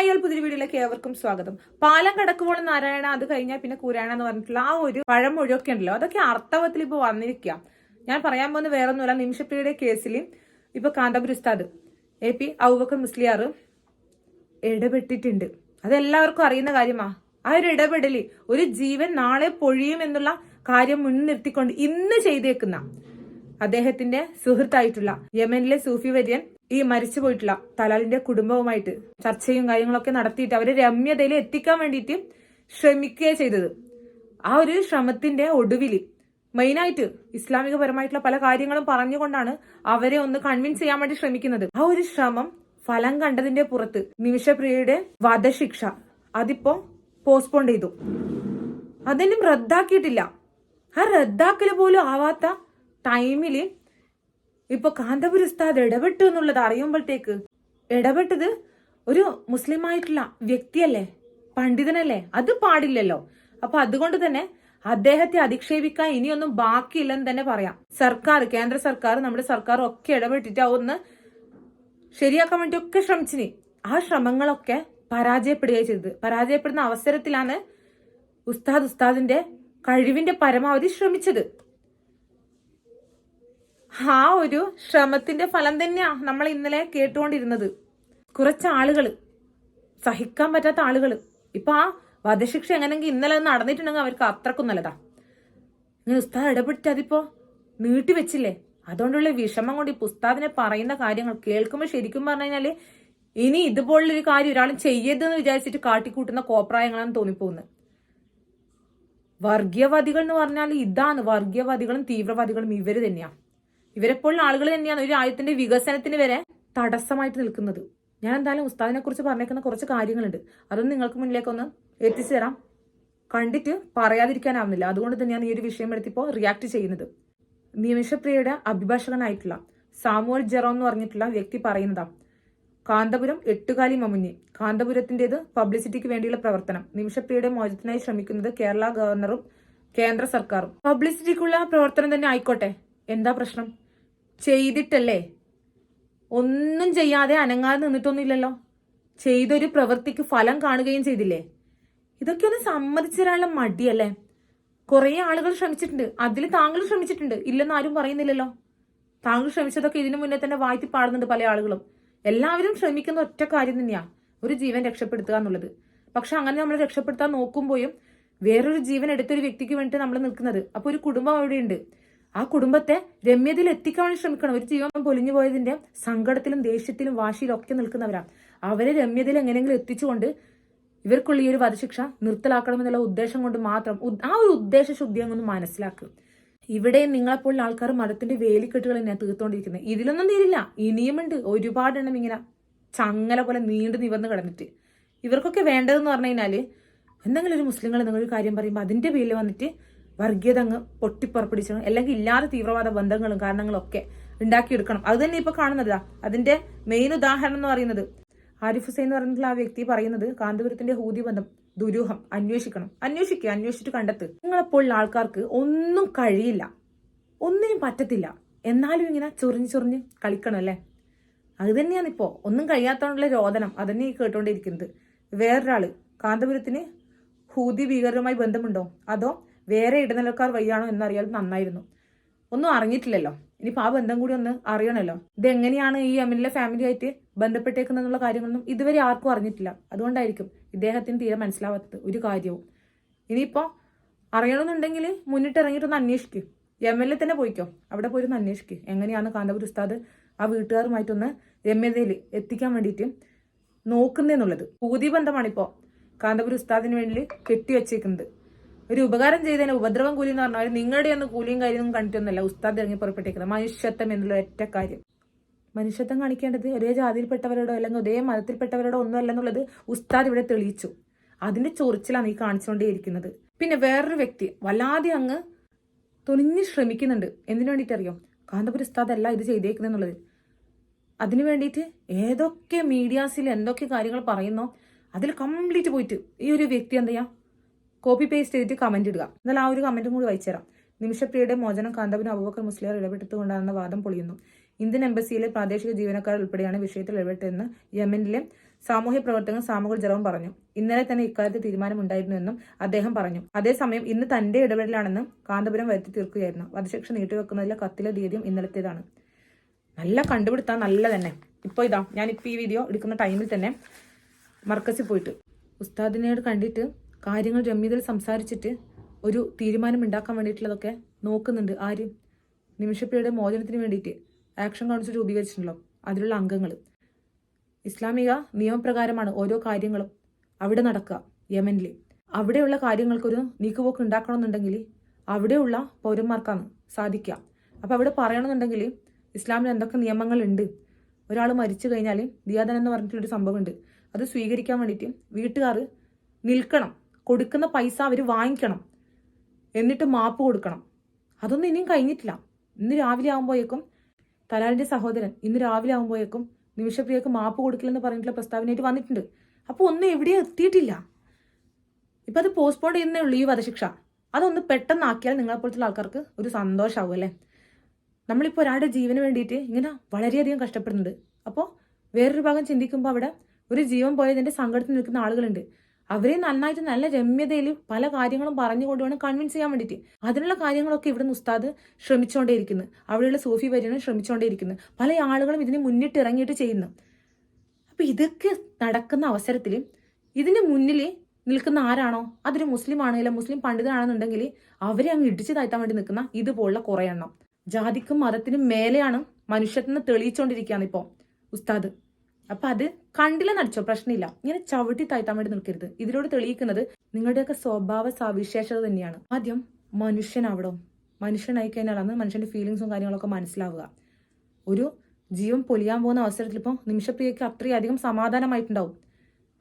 Hi പുതിരി വീഡിയോയിലേക്ക് ഏവർക്കും സ്വാഗതം. പാലം കടക്കുമ്പോൾ നാരായണ അത് കഴിഞ്ഞാൽ പിന്നെ കൂരായണ എന്ന് പറഞ്ഞിട്ടുള്ള ആ ഒരു പഴമൊഴിയൊക്കെ ഉണ്ടല്ലോ. അതൊക്കെ അർത്ഥവത്തിൽ ഇപ്പൊ വന്നിരിക്കുക ഞാൻ പറയാൻ പോകുന്ന വേറെ ഒന്നുമല്ല നിമിഷപ്രിയയുടെ കേസിൽ ഇപ്പൊ കാന്തപുരി ഉസ്താദ് എ പി ഔബക്കർ മുസ്ലിയാർ ഇടപെട്ടിട്ടുണ്ട്. അതെല്ലാവർക്കും അറിയുന്ന കാര്യമാ. ആ ഒരു ഇടപെടൽ ഒരു ജീവൻ നാളെ പൊഴിയും എന്നുള്ള കാര്യം മുൻനിർത്തിക്കൊണ്ട് ഇന്ന് ചെയ്തേക്കുന്ന അദ്ദേഹത്തിന്റെ സുഹൃത്തായിട്ടുള്ള യമനിലെ സൂഫി വര്യൻ ഈ മരിച്ചു പോയിട്ടുള്ള തലാലിന്റെ കുടുംബവുമായിട്ട് ചർച്ചയും കാര്യങ്ങളൊക്കെ നടത്തിയിട്ട് അവരെ രമ്യതയിൽ എത്തിക്കാൻ വേണ്ടിയിട്ട് ശ്രമിക്കുകയാണ് ചെയ്തത്. ആ ഒരു ശ്രമത്തിന്റെ ഒടുവിൽ മെയിനായിട്ട് ഇസ്ലാമികപരമായിട്ടുള്ള പല കാര്യങ്ങളും പറഞ്ഞുകൊണ്ടാണ് അവരെ ഒന്ന് കൺവിൻസ് ചെയ്യാൻ വേണ്ടി ശ്രമിക്കുന്നത്. ആ ഒരു ശ്രമം ഫലം കണ്ടതിന്റെ പുറത്ത് നിമിഷപ്രിയയുടെ വധശിക്ഷ അതിപ്പോ പോസ്റ്റ്പോൺ ചെയ്തു. അതെല്ലാം റദ്ദാക്കിയിട്ടില്ല. ആ റദ്ദാക്കൽ പോലും ആവാത്ത ടൈമിൽ ഇപ്പൊ കാന്തപുര ഉസ്താദ് ഇടപെട്ടു എന്നുള്ളത് അറിയുമ്പോഴത്തേക്ക് ഇടപെട്ടത് ഒരു മുസ്ലിം ആയിട്ടുള്ള വ്യക്തിയല്ലേ പണ്ഡിതനല്ലേ? അത് പാടില്ലല്ലോ. അപ്പൊ അതുകൊണ്ട് തന്നെ അദ്ദേഹത്തെ അധിക്ഷേപിക്കാൻ ഇനിയൊന്നും ബാക്കിയില്ലെന്ന് തന്നെ പറയാം. സർക്കാർ കേന്ദ്ര സർക്കാർ നമ്മുടെ സർക്കാർ ഒക്കെ ഇടപെട്ടിട്ട് ഒന്ന് ശരിയാക്കാൻ വേണ്ടി ഒക്കെ ശ്രമിച്ചിനി. ആ ശ്രമങ്ങളൊക്കെ പരാജയപ്പെടുകയാണ് ചെയ്തത്. പരാജയപ്പെടുന്ന അവസരത്തിലാണ് ഉസ്താദ് ഉസ്താദിന്റെ കഴിവിന്റെ പരമാവധി ശ്രമിച്ചത്. ആ ഒരു ശ്രമത്തിന്റെ ഫലം തന്നെയാ നമ്മൾ ഇന്നലെ കേട്ടുകൊണ്ടിരുന്നത്. കുറച്ച് ആളുകൾ സഹിക്കാൻ പറ്റാത്ത ആളുകൾ ഇപ്പൊ ആ വധശിക്ഷ എങ്ങനെങ്കിൽ ഇന്നലെ നടന്നിട്ടുണ്ടെങ്കിൽ അവർക്ക് അത്രക്കും നല്ലതാ. ഇങ്ങനെ ഉസ്താദ് ഇടപെട്ട് അതിപ്പോ നീട്ടിവെച്ചില്ലേ അതുകൊണ്ടുള്ള വിഷമം കൊണ്ട് ഈ പുസ്താദിനെ പറയുന്ന കാര്യങ്ങൾ കേൾക്കുമ്പോൾ ശരിക്കും പറഞ്ഞു കഴിഞ്ഞാൽ ഇനി ഇതുപോലുള്ളൊരു കാര്യം ഒരാളും ചെയ്യരുതെന്ന് വിചാരിച്ചിട്ട് കാട്ടിക്കൂട്ടുന്ന കോപ്രായങ്ങളാണ് തോന്നിപ്പോകുന്നത്. വർഗീയവാദികൾ എന്ന് പറഞ്ഞാൽ ഇതാണ്. വർഗീയവാദികളും തീവ്രവാദികളും ഇവർ തന്നെയാണ് ഇവരെപ്പോലുള്ള ആളുകൾ തന്നെയാണ് ഒരു രാജ്യത്തിന്റെ വികസനത്തിന് വരെ തടസ്സമായിട്ട് നിൽക്കുന്നത്. ഞാൻ എന്തായാലും ഉസ്താദിനെ കുറിച്ച് പറഞ്ഞേക്കുന്ന കുറച്ച് കാര്യങ്ങളുണ്ട്. അതൊന്നും നിങ്ങൾക്ക് മുന്നിലേക്കൊന്ന് എത്തിച്ചു തരാം. കണ്ടിട്ട് പറയാതിരിക്കാനാവുന്നില്ല. അതുകൊണ്ട് തന്നെയാണ് ഈ ഒരു വിഷയം എടുത്തിപ്പോൾ റിയാക്ട് ചെയ്യുന്നത്. നിമിഷപ്രിയയുടെ അഭിഭാഷകനായിട്ടുള്ള സാമുവൽ ജെറോ എന്ന് പറഞ്ഞിട്ടുള്ള വ്യക്തി പറയുന്നതാ കാന്തപുരം എട്ടുകാലി മമുഞ്ഞി. കാന്തപുരത്തിന്റേത് പബ്ലിസിറ്റിക്ക് വേണ്ടിയുള്ള പ്രവർത്തനം. നിമിഷപ്രിയയുടെ മോചനത്തിനായി ശ്രമിക്കുന്നത് കേരള ഗവർണറും കേന്ദ്ര സർക്കാരും. പബ്ലിസിറ്റിക്കുള്ള പ്രവർത്തനം തന്നെ ആയിക്കോട്ടെ. എന്താ പ്രശ്നം? ചെയ്തിട്ടല്ലേ? ഒന്നും ചെയ്യാതെ അനങ്ങാതെ നിന്നിട്ടൊന്നുമില്ലല്ലോ. ചെയ്തൊരു പ്രവൃത്തിക്ക് ഫലം കാണുകയും ചെയ്തില്ലേ? ഇതൊക്കെ ഒന്ന് സമ്മതിച്ചൊരാളെ മടിയല്ലേ? കുറേ ആളുകൾ ശ്രമിച്ചിട്ടുണ്ട്. അതിൽ താങ്കൾ ശ്രമിച്ചിട്ടുണ്ട്. ഇല്ലെന്ന് ആരും പറയുന്നില്ലല്ലോ. താങ്കൾ ശ്രമിച്ചതൊക്കെ ഇതിനു മുന്നേ തന്നെ വാഴ്ത്തി പാടുന്നുണ്ട് പല ആളുകളും. എല്ലാവരും ശ്രമിക്കുന്ന ഒറ്റ കാര്യം തന്നെയാ ഒരു ജീവൻ രക്ഷപ്പെടുത്തുക എന്നുള്ളത്. പക്ഷെ അങ്ങനെ നമ്മൾ രക്ഷപ്പെടുത്താൻ നോക്കുമ്പോഴും വേറൊരു ജീവൻ എടുത്തൊരു വ്യക്തിക്ക് വേണ്ടിയിട്ട് നമ്മൾ നിൽക്കുന്നത്. അപ്പൊ ഒരു കുടുംബം അവിടെയുണ്ട്. ആ കുടുംബത്തെ രമ്യതയിൽ എത്തിക്കാൻ ശ്രമിക്കണം. ഒരു ജീവൻ പൊലിഞ്ഞു പോയതിന്റെ സങ്കടത്തിലും ദേഷ്യത്തിലും വാശിയിലും ഒക്കെ നിൽക്കുന്നവരാ. അവരെ രമ്യതയിൽ എങ്ങനെയെങ്കിലും എത്തിച്ചുകൊണ്ട് ഇവർക്കുള്ള ഈ ഒരു വധശിക്ഷ നിർത്തലാക്കണമെന്നുള്ള ഉദ്ദേശം കൊണ്ട് മാത്രം ആ ഒരു ഉദ്ദേശ ശുദ്ധി അങ്ങൊന്ന് മനസ്സിലാക്കുക ഇവിടെ നിങ്ങളെപ്പോലുള്ള ആൾക്കാർ മതത്തിന്റെ വേലിക്കെട്ടുകൾ തന്നെ തീർത്തോണ്ടിരിക്കുന്നത് ഇതിലൊന്നും തീരില്ല. ഇനിയുമുണ്ട്. ഒരുപാടെണ്ണം ഇങ്ങനെ ചങ്ങല പോലെ നീണ്ടു നിവർന്ന് കിടന്നിട്ട്. ഇവർക്കൊക്കെ വേണ്ടതെന്ന് പറഞ്ഞു കഴിഞ്ഞാൽ എന്തെങ്കിലും ഒരു മുസ്ലിങ്ങൾ എന്തെങ്കിലും ഒരു കാര്യം പറയുമ്പോൾ അതിന്റെ പേരിൽ വന്നിട്ട് വർഗീയത അങ്ങ് പൊട്ടിപ്പുറപ്പിടിച്ചണം അല്ലെങ്കിൽ ഇല്ലാതെ തീവ്രവാദ ബന്ധങ്ങളും കാരണങ്ങളും ഒക്കെ ഉണ്ടാക്കിയെടുക്കണം. അത് തന്നെ ഇപ്പൊ കാണുന്നതാ. അതിന്റെ മെയിൻ ഉദാഹരണം എന്ന് പറയുന്നത് ആരിഫ് ഹുസൈൻ എന്ന് പറഞ്ഞിട്ടുള്ള ആ വ്യക്തി പറയുന്നത് കാന്തപുരത്തിന്റെ ഹൂതി ബന്ധം ദുരൂഹം അന്വേഷിക്കണം. അന്വേഷിക്കുക അന്വേഷിച്ചിട്ട് കണ്ടെത്ത്. നിങ്ങളെപ്പോഴുള്ള ആൾക്കാർക്ക് ഒന്നും കഴിയില്ല. ഒന്നിനും പറ്റത്തില്ല. എന്നാലും ഇങ്ങനെ ചൊറിഞ്ഞ് ചൊറിഞ്ഞ് കളിക്കണം അല്ലേ? അത് തന്നെയാണ് ഇപ്പോ. ഒന്നും കഴിയാത്തോണ്ടുള്ള രോദനം. അതന്നെ ഈ കേട്ടോണ്ടിരിക്കുന്നത്. വേറൊരാൾ കാന്തപുരത്തിന് ഹൂതി ഭീകരരുമായി ബന്ധമുണ്ടോ? അതോ വേറെ ഇടനിലക്കാർ വഴിയാണോ എന്നറിയാൽ നന്നായിരുന്നു. ഒന്നും അറിഞ്ഞിട്ടില്ലല്ലോ. ഇനിയിപ്പോൾ ആ ബന്ധം കൂടി ഒന്ന് അറിയണമല്ലോ ഇതെങ്ങനെയാണ് ഈ എമ്മിലെ ഫാമിലി ആയിട്ട് ബന്ധപ്പെട്ടേക്കുന്നതെന്നുള്ള കാര്യങ്ങളൊന്നും ഇതുവരെ ആർക്കും അറിഞ്ഞിട്ടില്ല. അതുകൊണ്ടായിരിക്കും ഇദ്ദേഹത്തിന് തീരെ മനസ്സിലാവാത്തത് ഒരു കാര്യവും. ഇനിയിപ്പോൾ അറിയണമെന്നുണ്ടെങ്കിൽ മുന്നിട്ട് ഇറങ്ങിയിട്ടൊന്ന് അന്വേഷിക്കും. എ തന്നെ പോയിക്കോ. അവിടെ പോയിരുന്ന് അന്വേഷിക്കും. എങ്ങനെയാണ് കാന്തപുരി ഉസ്താദ് ആ വീട്ടുകാരുമായിട്ടൊന്ന് രമ്യതയിൽ എത്തിക്കാൻ വേണ്ടിയിട്ട് നോക്കുന്നതെന്നുള്ളത് പൂതി ബന്ധമാണിപ്പോൾ കാന്തപുരി ഉസ്താദിന് വേണ്ടി കെട്ടിവെച്ചേക്കുന്നത്. ഒരു ഉപകാരം ചെയ്തതിന് ഉപദ്രവം കൂലി എന്ന് പറഞ്ഞാൽ നിങ്ങളുടെ ഒന്നും കൂലിയും കാര്യമൊന്നും കണ്ടിട്ടൊന്നുമല്ല. ഉസ്താദ് ഇറങ്ങി പുറപ്പെട്ടിരിക്കുന്നത് മനുഷ്യത്വം എന്നുള്ള ഒറ്റ കാര്യം. മനുഷ്യത്വം കാണിക്കേണ്ടത് ഒരേ ജാതിയിൽപ്പെട്ടവരോടോ അല്ലെങ്കിൽ ഒരേ മതത്തിൽപ്പെട്ടവരോടോ ഒന്നും അല്ലെന്നുള്ളത് ഉസ്താദ് ഇവിടെ തെളിയിച്ചു. അതിന്റെ ചൊറിച്ചിലാണ് ഈ കാണിച്ചുകൊണ്ടേയിരിക്കുന്നത്. പിന്നെ വേറൊരു വ്യക്തി വല്ലാതെ അങ്ങ് തുനിഞ്ഞ് ശ്രമിക്കുന്നുണ്ട്. എന്തിനു വേണ്ടിയിട്ടറിയോ? കാന്തപുര ഉസ്താദ് അല്ല ഇത് ചെയ്തേക്കുന്നെന്നുള്ളത് അതിനു വേണ്ടിയിട്ട് ഏതൊക്കെ മീഡിയാസിൽ എന്തൊക്കെ കാര്യങ്ങൾ പറയുന്നോ അതിൽ കംപ്ലീറ്റ് പോയിട്ട് ഈ ഒരു വ്യക്തി എന്ത് ചെയ്യാ? കോപ്പി പേസ്റ്റ് ചെയ്തിട്ട് കമന്റ് ഇടുക. എന്നാൽ ആ ഒരു കമന്റും കൂടി വായിച്ചുതരാം. നിമിഷപ്രിയയുടെ മോചനം കാന്തപുരം അബൂബക്കർ മുസ്ലിയാർ ഇടപെട്ടുകൊണ്ടാണെന്ന വാദം പൊളിയുന്നു. ഇന്ത്യൻ എംബസിയിലെ പ്രാദേശിക ജീവനക്കാർ ഉൾപ്പെടെയാണ് വിഷയത്തിൽ ഇടപെട്ടതെന്ന് യമനിലെ സാമൂഹ്യ പ്രവർത്തകൻ സാമുകൾ ജറവും പറഞ്ഞു. ഇന്നലെ തന്നെ ഇക്കാര്യത്തിൽ തീരുമാനമുണ്ടായിരുന്നുവെന്നും അദ്ദേഹം പറഞ്ഞു. അതേസമയം ഇന്ന് തന്റെ ഇടപെടലാണെന്നും കാന്തപുരം വരുത്തി തീർക്കുകയായിരുന്നു. വധശിക്ഷ നീട്ടിവെക്കുന്നതിലെ കത്തിലെ തീയതിയും ഇന്നലത്തേതാണ്. നല്ല കണ്ടുപിടുത്താൻ നല്ല തന്നെ ഇപ്പോൾ ഇതാ ഞാനിപ്പോൾ ഈ വീഡിയോ എടുക്കുന്ന ടൈമിൽ തന്നെ മർക്കസിൽ പോയിട്ട്. ഉസ്താദിനോട് കണ്ടിട്ട് കാര്യങ്ങൾ രമ്യതയിൽ സംസാരിച്ചിട്ട് ഒരു തീരുമാനം ഉണ്ടാക്കാൻ വേണ്ടിയിട്ടുള്ളതൊക്കെ നോക്കുന്നുണ്ട് ആര്? നിമിഷപ്രിയയുടെ മോചനത്തിന് വേണ്ടിയിട്ട് ആക്ഷൻ കൗൺസിൽ രൂപീകരിച്ചിട്ടുണ്ടല്ലോ. അതിലുള്ള അംഗങ്ങൾ ഇസ്ലാമിക നിയമപ്രകാരമാണ് ഓരോ കാര്യങ്ങളും അവിടെ നടക്കുക യമനിൽ അവിടെയുള്ള കാര്യങ്ങൾക്കൊരു നീക്കുപോക്ക് ഉണ്ടാക്കണമെന്നുണ്ടെങ്കിൽ അവിടെയുള്ള പൗരന്മാർക്കാണ് സാധിക്കുക. അപ്പോൾ അവിടെ പറയണമെന്നുണ്ടെങ്കിൽ ഇസ്ലാമിൽ എന്തൊക്കെ നിയമങ്ങളുണ്ട്? ഒരാൾ മരിച്ചു കഴിഞ്ഞാൽ ദിയാദൻ എന്ന് പറഞ്ഞിട്ടുള്ളൊരു സംഭവമുണ്ട്. അത് സ്വീകരിക്കാൻ വേണ്ടിയിട്ട് വീട്ടുകാർ നിൽക്കണം. കൊടുക്കുന്ന പൈസ അവർ വാങ്ങിക്കണം. എന്നിട്ട് മാപ്പ് കൊടുക്കണം. അതൊന്നും ഇനിയും കഴിഞ്ഞിട്ടില്ല. ഇന്ന് രാവിലെ ആകുമ്പോഴേക്കും തലാലിന്റെ സഹോദരൻ ഇന്ന് രാവിലെ ആകുമ്പോഴേക്കും നിമിഷപ്രിയക്ക് മാപ്പ് കൊടുക്കില്ലെന്ന് പറഞ്ഞിട്ടുള്ള പ്രസ്താവനയായിട്ട് വന്നിട്ടുണ്ട്. അപ്പോൾ ഒന്നും എവിടെയും എത്തിയിട്ടില്ല. ഇപ്പം അത് പോസ്റ്റ്പോൺ ചെയ്യുന്നേ ഉള്ളൂ ഈ വധശിക്ഷ. അതൊന്ന് പെട്ടെന്നാക്കിയാൽ നിങ്ങളെപ്പോലത്തുള്ള ആൾക്കാർക്ക് ഒരു സന്തോഷമാവും അല്ലേ? നമ്മളിപ്പോൾ ഒരാളുടെ ജീവന് വേണ്ടിയിട്ട് ഇങ്ങനെ വളരെയധികം കഷ്ടപ്പെടുന്നുണ്ട്. അപ്പോൾ വേറൊരു ഭാഗം ചിന്തിക്കുമ്പോൾ അവിടെ ഒരു ജീവൻ പോയതിന്റെ സങ്കടത്തിൽ നിൽക്കുന്ന ആളുകളുണ്ട്. അവരെ നന്നായിട്ട് നല്ല രമ്യതയിൽ പല കാര്യങ്ങളും പറഞ്ഞുകൊണ്ട് വേണം കൺവിൻസ് ചെയ്യാൻ വേണ്ടിയിട്ട്. അതിനുള്ള കാര്യങ്ങളൊക്കെ ഇവിടുന്ന് ഉസ്താദ് ശ്രമിച്ചുകൊണ്ടേയിരിക്കുന്നു അവിടെയുള്ള സൂഫി വര്യനും ശ്രമിച്ചുകൊണ്ടേയിരിക്കുന്നു പല ആളുകളും ഇതിന് മുന്നിട്ട് ഇറങ്ങിയിട്ട് ചെയ്യുന്നു. അപ്പൊ ഇതൊക്കെ നടക്കുന്ന അവസരത്തിൽ ഇതിന് മുന്നിൽ നിൽക്കുന്ന ആരാണോ? അതൊരു മുസ്ലിം ആണെങ്കിലും മുസ്ലിം പണ്ഡിതനാണെന്നുണ്ടെങ്കിൽ അവരെ അങ്ങ് ഇടിച്ചു താഴ്ത്താൻ വേണ്ടി നിൽക്കുന്ന ഇതുപോലുള്ള കുറേ എണ്ണം. ജാതിക്കും മതത്തിനും മേലെയാണ് മനുഷ്യത്തിന് തെളിയിച്ചുകൊണ്ടിരിക്കുകയാണ് ഇപ്പോൾ ഉസ്താദ്. അപ്പൊ അത് കണ്ടില്ല നടിച്ചോ? പ്രശ്നമില്ല. ഇങ്ങനെ ചവിട്ടി താഴ്ത്താൻ വേണ്ടി നിൽക്കരുത്. ഇതിലൂടെ തെളിയിക്കുന്നത് നിങ്ങളുടെയൊക്കെ സ്വഭാവ സവിശേഷത തന്നെയാണ്. ആദ്യം മനുഷ്യനാവണം മനുഷ്യനായി കഴിഞ്ഞാലാണ് മനുഷ്യന്റെ ഫീലിങ്സും കാര്യങ്ങളൊക്കെ മനസ്സിലാവുക. ഒരു ജീവൻ പൊലിയാൻ പോകുന്ന അവസരത്തിൽ ഇപ്പോൾ നിമിഷപ്രിയയ്ക്ക് അത്രയധികം സമാധാനമായിട്ടുണ്ടാവും.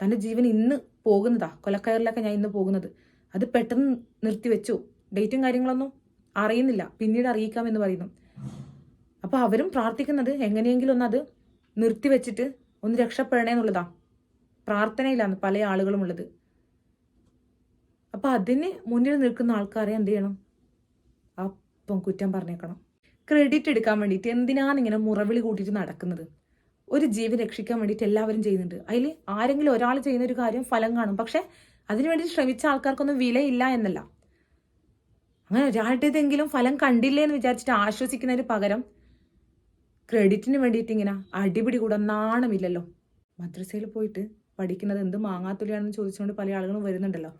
തന്റെ ജീവൻ ഇന്ന് പോകുന്നതാ. കൊലക്കയറിലൊക്കെ ഞാൻ ഇന്ന് പോകുന്നത്. അത് പെട്ടെന്ന് നിർത്തിവെച്ചു. ഡേറ്റും കാര്യങ്ങളൊന്നും അറിയുന്നില്ല. പിന്നീട് അറിയിക്കാമെന്ന് പറയുന്നു. അപ്പോൾ അവരും പ്രാർത്ഥിക്കുന്നത് എങ്ങനെയെങ്കിലും ഒന്ന് അത് നിർത്തിവെച്ചിട്ട് ഒന്ന് രക്ഷപ്പെടണേ എന്നുള്ളതാ. പ്രാർത്ഥനയിലാണ് പല ആളുകളും ഉള്ളത് അപ്പൊ അതിന് മുന്നിൽ നിൽക്കുന്ന ആൾക്കാരെ എന്ത് ചെയ്യണം? അപ്പം കുറ്റം പറഞ്ഞേക്കണം. ക്രെഡിറ്റ് എടുക്കാൻ വേണ്ടിയിട്ട് എന്തിനാണ് ഇങ്ങനെ മുറവിളി കൂട്ടിയിട്ട് നടക്കുന്നത്? ഒരു ജീവൻ രക്ഷിക്കാൻ വേണ്ടിയിട്ട് എല്ലാവരും ചെയ്യുന്നുണ്ട്. അതിൽ ആരെങ്കിലും ഒരാൾ ചെയ്യുന്ന ഒരു കാര്യം ഫലം കാണും. പക്ഷെ അതിനുവേണ്ടി ശ്രമിച്ച ആൾക്കാർക്കൊന്നും വിലയില്ല എന്നല്ല. അങ്ങനെ ഒരാളുടേതെങ്കിലും ഫലം കണ്ടില്ലേ എന്ന് വിചാരിച്ചിട്ട് ആശ്വസിക്കുന്നതിന് പകരം ക്രെഡിറ്റിന് വേണ്ടിയിട്ട് ഇങ്ങനെ അടിപിടി കൂടാൻ നാണമില്ലല്ലോ. മദ്രസയിൽ പോയിട്ട് പഠിക്കുന്നത് എന്ത് മാങ്ങാത്തുലിയാണെന്ന് ചോദിച്ചുകൊണ്ട് പല ആളുകളും വരുന്നുണ്ടല്ലോ.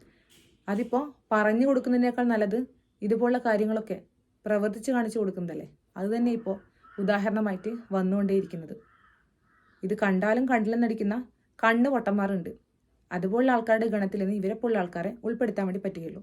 അതിപ്പോൾ പറഞ്ഞു കൊടുക്കുന്നതിനേക്കാൾ നല്ലത് ഇതുപോലുള്ള കാര്യങ്ങളൊക്കെ പ്രവർത്തിച്ച് കാണിച്ചു കൊടുക്കുന്നതല്ലേ? അതുതന്നെ ഇപ്പോൾ ഉദാഹരണമായിട്ട് വന്നുകൊണ്ടേയിരിക്കുന്നത്. ഇത് കണ്ടാലും കണ്ടില്ലെന്നടിക്കുന്ന കണ്ണ് പൊട്ടന്മാരുണ്ട്. അതുപോലുള്ള ആൾക്കാരുടെ ഗണത്തിൽ നിന്ന് ഇവരെ പോലുള്ള ആൾക്കാരെ ഉൾപ്പെടുത്താൻ വേണ്ടി പറ്റുകയുള്ളൂ.